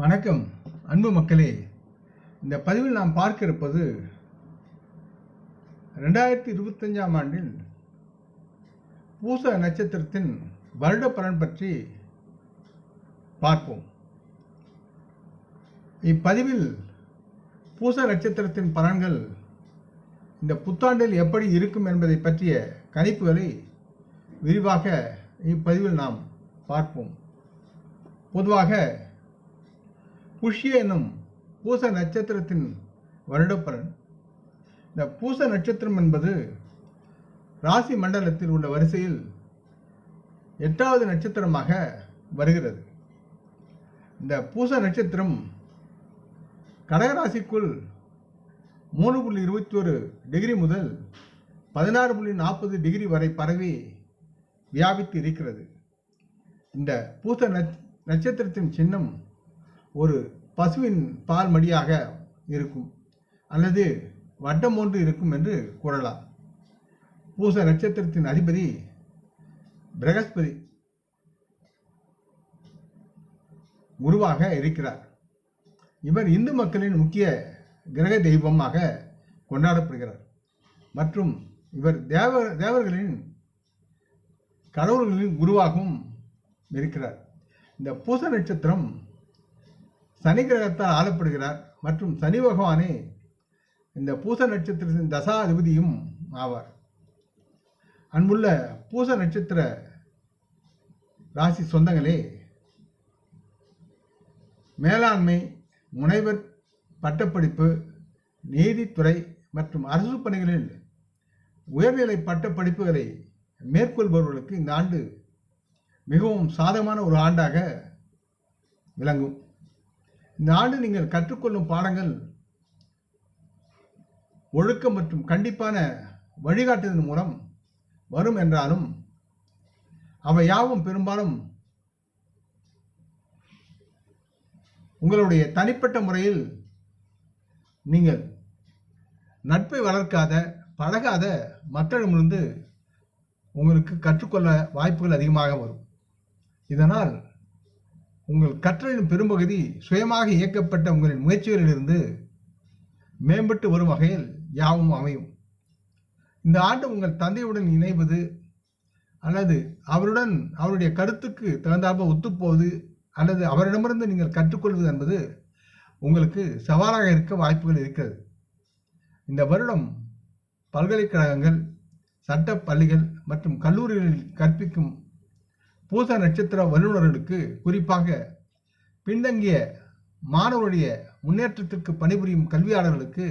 வணக்கம். அன்பு மக்களே இந்த பதிவில் நாம் பார்க்க இருப்பது ரெண்டாயிரத்தி இருபத்தஞ்சாம் ஆண்டில் பூச நட்சத்திரத்தின் வருட பலன் பற்றி பார்ப்போம். இப்பதிவில் பூச நட்சத்திரத்தின் பலன்கள் இந்த புத்தாண்டில் எப்படி இருக்கும் என்பதை பற்றிய கணிப்புகளை விரிவாக இப்பதிவில் நாம் பார்ப்போம். பொதுவாக புஷ்ய என்னும் பூச நட்சத்திரத்தின் வருடப்பலன். இந்த பூச நட்சத்திரம் என்பது ராசி மண்டலத்தில் உள்ள வரிசையில் எட்டாவது நட்சத்திரமாக வருகிறது. இந்த பூச நட்சத்திரம் கடகராசிக்குள் மூணு புள்ளி இருபத்தி ஒரு டிகிரி முதல் பதினாறு புள்ளி நாற்பது டிகிரி வரை பரவி வியாபித்து இருக்கிறது. இந்த பூச நட்ச நட்சத்திரத்தின் சின்னம் ஒரு பசுவின் பால் மடியாக இருக்கும் அல்லது வட்டம் ஒன்று இருக்கும் என்று கூறலாம். பூச நட்சத்திரத்தின் அதிபதி பிரகஸ்பதி குருவாக இருக்கிறார். இவர் இந்து மக்களின் முக்கிய கிரக தெய்வமாக கொண்டாடப்படுகிறார். மற்றும் இவர் தேவ தேவர்களின் கடவுள்களின் குருவாகவும் இருக்கிறார். இந்த பூச நட்சத்திரம் சனி கிரகத்தால் ஆளப்படுகிறார். மற்றும் சனி பகவானே இந்த பூச நட்சத்திரத்தின் தசாதிபதியும் ஆவார். அன்புள்ள பூச நட்சத்திர ராசி சொந்தங்களே மேலாண்மை முனைவர் பட்டப்படிப்பு நீதித்துறை மற்றும் அரசு பணிகளில் உயர்நிலை பட்ட படிப்புகளை மேற்கொள்பவர்களுக்கு இந்த ஆண்டு மிகவும் சாதகமான ஒரு ஆண்டாக விளங்கும். இந்த ஆண்டு நீங்கள் கற்றுக்கொள்ளும் பாடங்கள் ஒழுக்கம் மற்றும் கண்டிப்பான வழிகாட்டுதல் மூலம் வரும் என்றாலும் அவை யாவும் பெரும்பாலும் உங்களுடைய தனிப்பட்ட முறையில் நீங்கள் நட்பை வளர்க்காத பழகாத மக்களிடமிருந்து உங்களுக்கு கற்றுக்கொள்ள வாய்ப்புகள் அதிகமாக வரும். இதனால் உங்கள் கற்றலின் பெரும்பகுதி சுயமாக இயக்கப்பட்ட உங்களின் முயற்சிகளிலிருந்து மேம்பட்டு வரும் வகையில் யாவும் அமையும். இந்த ஆண்டு உங்கள் தந்தையுடன் இணைவது அல்லது அவருடன் அவருடைய கருத்துக்கு தகுந்தாற்ப ஒத்துப்போவது அல்லது அவரிடமிருந்து நீங்கள் கற்றுக்கொள்வது என்பது உங்களுக்கு சவாலாக இருக்க வாய்ப்புகள் இருக்கிறது. இந்த வருடம் பல்கலைக்கழகங்கள் சட்ட பள்ளிகள் மற்றும் கல்லூரிகளில் கற்பிக்கும் பூச நட்சத்திர வல்லுநர்களுக்கு குறிப்பாக பின்தங்கிய மாணவருடைய முன்னேற்றத்திற்கு பணிபுரியும் கல்வியாளர்களுக்கு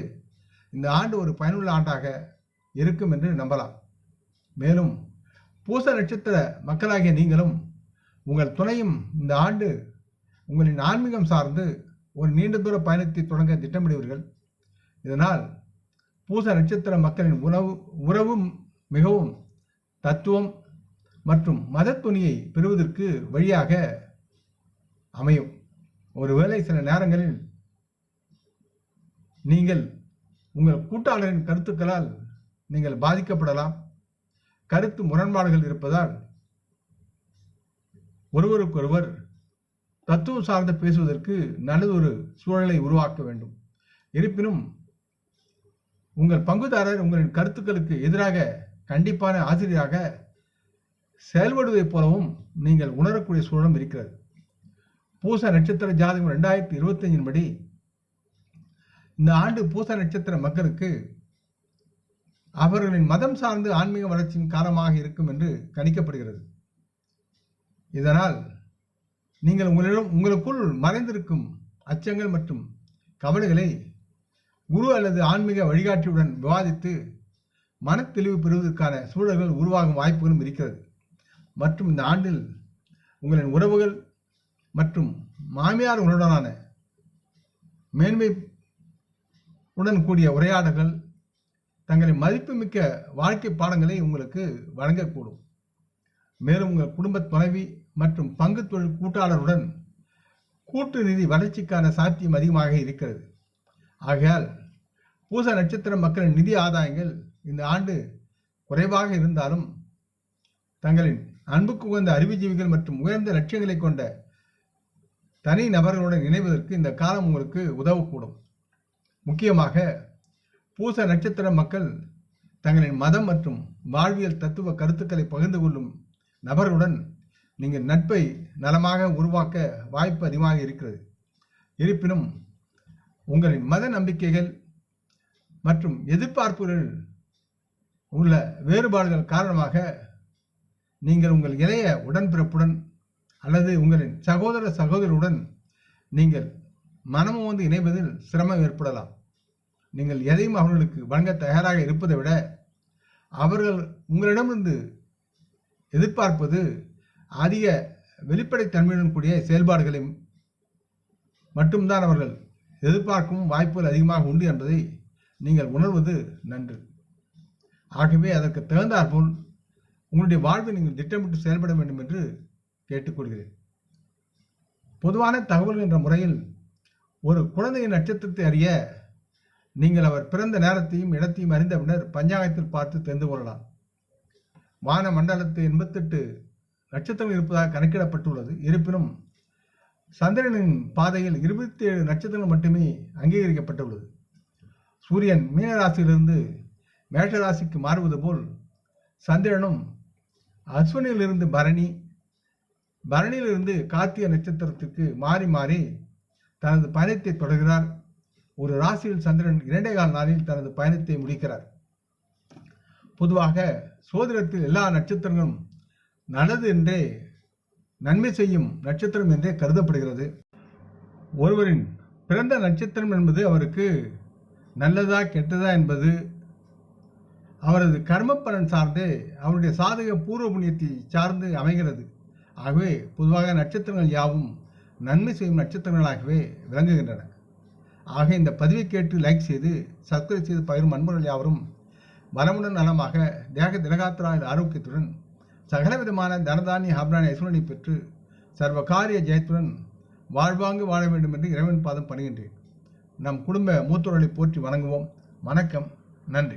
இந்த ஆண்டு ஒரு பயனுள்ள ஆண்டாக இருக்கும் என்று நம்பலாம். மேலும் பூச நட்சத்திர மக்களாகிய நீங்களும் உங்கள் துணையும் இந்த ஆண்டு உங்களின் ஆன்மீகம் சார்ந்து ஒரு நீண்ட தூர பயணத்தை தொடங்க திட்டமிடுவீர்கள். இதனால் பூச நட்சத்திர மக்களின் உணவு உறவும் மிகவும் தத்துவம் மற்றும் மதத்துணியை துணியை பெறுவதற்கு வழியாக அமையும். ஒருவேளை சில நேரங்களில் நீங்கள் உங்கள் கூட்டாளரின் கருத்துக்களால் நீங்கள் பாதிக்கப்படலாம். கருத்து முரண்பாடுகள் இருப்பதால் ஒருவருக்கொருவர் தத்துவம் சார்ந்து பேசுவதற்கு நல்லதொரு சூழலை உருவாக்க வேண்டும். இருப்பினும் உங்கள் பங்குதாரர் உங்களின் கருத்துக்களுக்கு எதிராக கண்டிப்பான ஆசிரியராக செயல்படுவதைப் போலவும் நீங்கள் உணரக்கூடிய சூழலும் இருக்கிறது. பூச நட்சத்திர ஜாதகம் ரெண்டாயிரத்தி இருபத்தஞ்சின் படி இந்த ஆண்டு பூச நட்சத்திர மக்களுக்கு அவர்களின் மதம் சார்ந்து ஆன்மீக வளர்ச்சியின் காரணமாக இருக்கும் என்று கணிக்கப்படுகிறது. இதனால் நீங்கள் உங்களிடம் உங்களுக்குள் மறைந்திருக்கும் அச்சங்கள் மற்றும் கவலைகளை குரு அல்லது ஆன்மீக வழிகாட்டியுடன் விவாதித்து மனத்தெளிவு பெறுவதற்கான சூழல்கள் உருவாகும் வாய்ப்புகளும் இருக்கிறது. மற்றும் இந்த ஆண்டில் உங்களின் உறவுகள் மற்றும் மாமியார் உடனான மேன்மை உடன் கூடிய உரையாடல்கள் தங்களின் மதிப்புமிக்க வாழ்க்கை பாடங்களை உங்களுக்கு வழங்கக்கூடும். மேலும் உங்கள் குடும்ப துணைவி மற்றும் பங்கு தொழில் கூட்டாளருடன் கூட்டு நிதி வளர்ச்சிக்கான சாத்தியம் அதிகமாக இருக்கிறது. ஆகையால் பூச நட்சத்திர மக்களின் நிதி ஆதாயங்கள் இந்த ஆண்டு குறைவாக இருந்தாலும் தங்களின் அன்புக்கு உகந்த அறிவுஜீவிகள் மற்றும் உயர்ந்த லட்சியங்களை கொண்ட தனி நபர்களுடன் இணைவதற்கு இந்த காலம் உங்களுக்கு உதவக்கூடும். முக்கியமாக பூச நட்சத்திர மக்கள் தங்களின் மதம் மற்றும் வாழ்வியல் தத்துவ கருத்துக்களை பகிர்ந்து கொள்ளும் நபர்களுடன் நீங்கள் நட்பை நலமாக உருவாக்க வாய்ப்பு அதிகமாக இருக்கிறது. இருப்பினும் உங்களின் மத நம்பிக்கைகள் மற்றும் எதிர்பார்ப்புகள் உள்ள வேறுபாடுகள் காரணமாக நீங்கள் உங்கள் இளைய உடன்பிறப்புடன் அல்லது உங்களின் சகோதர சகோதரியுடன் நீங்கள் மனமும் வந்து இணைவதில் சிரமம் ஏற்படலாம். நீங்கள் எதையும் அவர்களுக்கு வழங்க தயாராக இருப்பதை விட அவர்கள் உங்களிடமிருந்து எதிர்பார்ப்பது அதிக வெளிப்படைத்தன்மையுடன் கூடிய செயல்பாடுகளை மட்டும்தான் அவர்கள் எதிர்பார்க்கும் வாய்ப்புகள் அதிகமாக உண்டு என்பதை நீங்கள் உணர்வது நன்று. ஆகவே அதற்கு தகுந்தாற்போல் உங்களுடைய வாழ்வை நீங்கள் திட்டமிட்டு செயல்பட வேண்டும் என்று கேட்டுக்கொள்கிறேன். பொதுவான தகவல் என்ற முறையில் ஒரு குழந்தையின் நட்சத்திரத்தை அறிய நீங்கள் அவர் பிறந்த நேரத்தையும் இடத்தையும் அறிந்த பின்னர் பஞ்சாங்கத்தில் பார்த்து தெரிந்து கொள்ளலாம். வான மண்டலத்து எண்பத்தெட்டு நட்சத்திரம் இருப்பதாக கணக்கிடப்பட்டுள்ளது. இருப்பினும் சந்திரனின் பாதையில் இருபத்தி ஏழு நட்சத்திரங்கள் மட்டுமே அங்கீகரிக்கப்பட்டுள்ளது. சூரியன் மீனராசியிலிருந்து மேஷராசிக்கு மாறுவது போல் சந்திரனும் அஸ்வினியிலிருந்து பரணி பரணியிலிருந்து காத்திய நட்சத்திரத்திற்கு மாறி மாறி தனது பயணத்தை தொடர்கிறார். ஒரு ராசியில் சந்திரன் இரண்டே கால் நாளில் தனது பயணத்தை முடிக்கிறார். பொதுவாக சோதிடத்தில் எல்லா நட்சத்திரங்களும் நல்லது என்றே நன்மை செய்யும் நட்சத்திரம் என்றே கருதப்படுகிறது. ஒருவரின் பிறந்த நட்சத்திரம் என்பது அவருக்கு நல்லதா கெட்டதா என்பது அவரது கர்ம பலன் சார்ந்து அவருடைய சாதக பூர்வ புண்ணியத்தை சார்ந்து அமைகிறது. ஆகவே பொதுவாக நட்சத்திரங்கள் யாவும் நன்மை செய்யும் நட்சத்திரங்களாகவே விளங்குகின்றன. ஆக இந்த பதிவை கேட்டு லைக் செய்து சப்ஸ்கிரைப் செய்து பகிரும் அன்பர்கள் யாவரும் வளமுடன் நலமாக தேக திலகாத்திராய ஆரோக்கியத்துடன் சகலவிதமான தனதானிய ஆபராணி ஐஸ்வரனை பெற்று சர்வ காரிய ஜெயத்துடன் வாழ்வாங்கு வாழ வேண்டும் என்று இறைவன் பாதம் பணிகின்றேன். நம் குடும்ப மூத்தோர்களை போற்றி வணங்குவோம். வணக்கம். நன்றி.